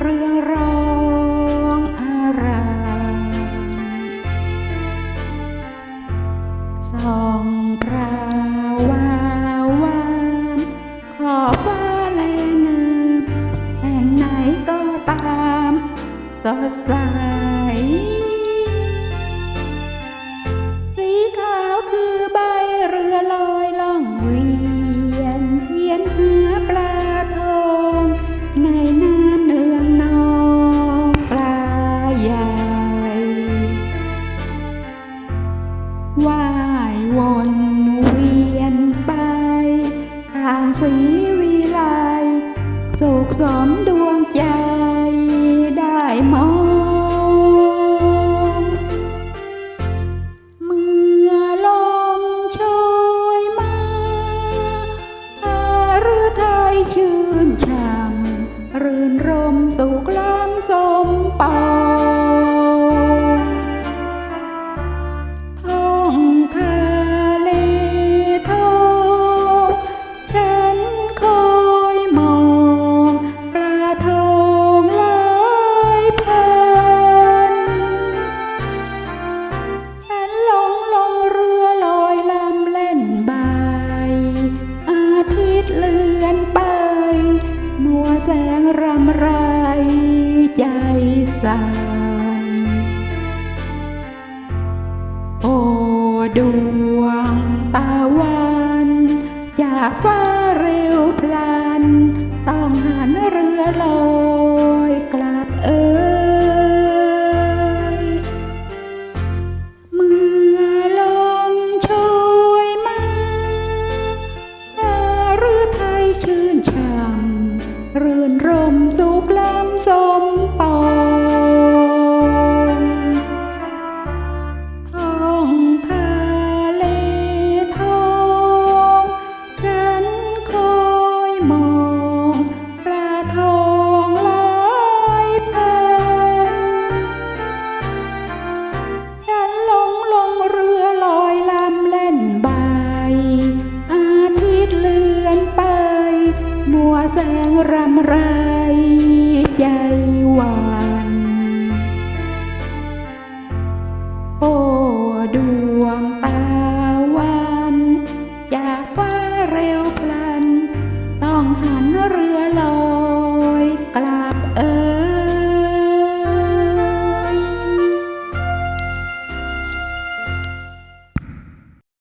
เรื่องร้องอารามสองปราวาวามขอฟ้าแลงามแห่งไหนก็ตามสดใส สีวิไลสุขสมดวงใจได้มอง เมื่อลมโชยมาอารือไทยชื่นช่ำรื่นรมานโอ้ดวงตะวันจากฟ้าเร็วพลัน ต้องหันเรือลอยกลับเอ่ยเมื่อลมชยมารู้ไทยชื่นชา วแสงรำไรใจหวานโอ